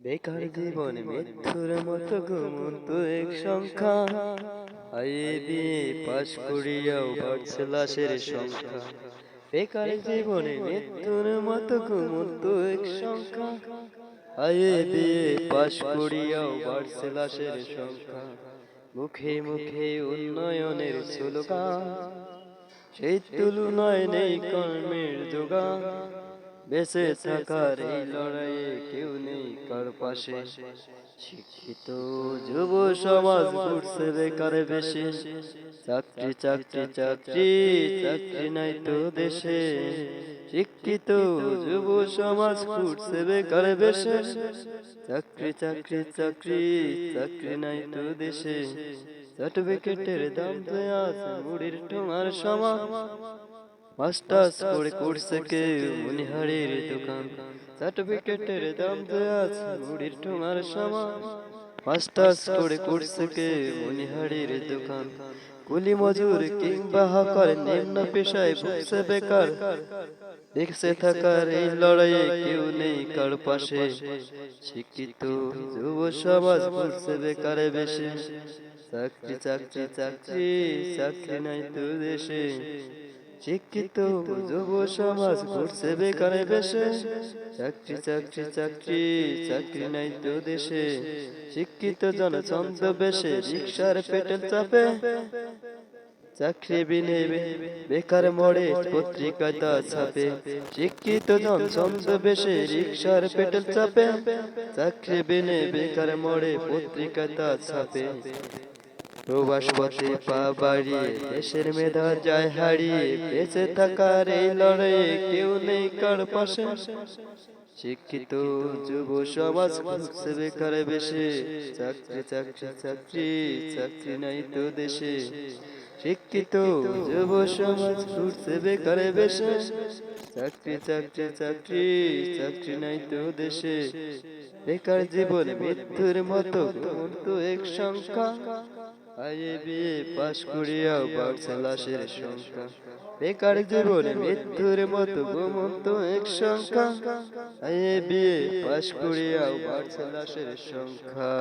বেকার জীবন মৃত্যুর মতো ঘুমন্ত এক সংখ্যা। আইএ বিয়ে পাশ করিয়াও বাড়ছে লাশের সংখ্যা। বেকার জীবনে মৃত্যুর মতো ঘুমন্ত এক সংখ্যা। আইএ বিয়ে পাশ করিয়াও বাড়ছে লাশের সংখ্যা। মুখে মুখে উন্নয়নের স্লোগান সেই তুলনায় নেই কর্মের যোগান। বেঁচে থাকার এই লড়াইয়ে কেউ নেই কার পাশে। শিক্ষিত যুব সমাজ ঘুরছে বেকার বেশি। চাকরি চাকরি চাকরি চাকরি নাই তো দেশে। শিক্ষিত যুব সমাজ ঘুরছে বেকার বেশি। চাকরি চাকরি চাকরি চাকরি নাই তো দেশে। সার্টিফিকেটের দাম তো আছে মুড়ির ঠোঙার সমান। মাস্টার্স করে করছে কে মনিহারির দোকান। সার্টিফিকেটের দাম তো আছে মুড়ির ঠোঙার সমান। মাস্টার্স করে করছে কে মনিহারির দোকান। কুলি মজুর কিংবা হকার নিম্ন পেশায় বসে বেকার। দেখছে থাকার এই লড়াইয়ে কেউ নেই কার পাশে। শিক্ষিত যুব সমাজ বলছে বেকারে বেশি। চাকরি চাকরি চাকরি চাকরি নাই তো দেশে। শিক্ষিত যুব সমাজ ঘুরছে বেকারে বেশে। চাকরি চাকরি চাকরি চাকরি নাই তো দেশে। শিক্ষিত জন ছন্দ বেশে রিক্সার পেটের চাপে। চাকরি বিনে বেকার মরে পত্রিকায় তা ছাপে। শিক্ষিত জন ছন্দ বেশে রিক্সার পেটের চাপে। চাকরি বিনে বেকার মরে পত্রিকায় তা ছাপে। প্রবাস পা বাড়িয়ে দেশের মেধা যায় হারিয়ে বেঁচে থাকার এই লড়াইয়ে কেউ নেই কার পাশে। শিক্ষিত যুব সমাজ খুঁজছে বেকার বেশে, চাকরি চাকরি চাকরি চাকরি নাই তো দেশে। শিক্ষিত যুব সমাজ খুঁজছে বেকার বেশে, চাকরি চাকরি চাকরি চাকরি নাই তো দেশে। বেকার জীবন মৃত্যুর মতো তো এক সংখ্যা আইএ বিয়ে পাশ করিয়াও বাড়ছে লাশের সংখ্যা বেকার জীবনে মৃত্যুর মতো ঘুমন্ত এক সংখ্যা আইএ বিয়ে পাশ করিয়াও বাড়ছে লাশের সংখ্যা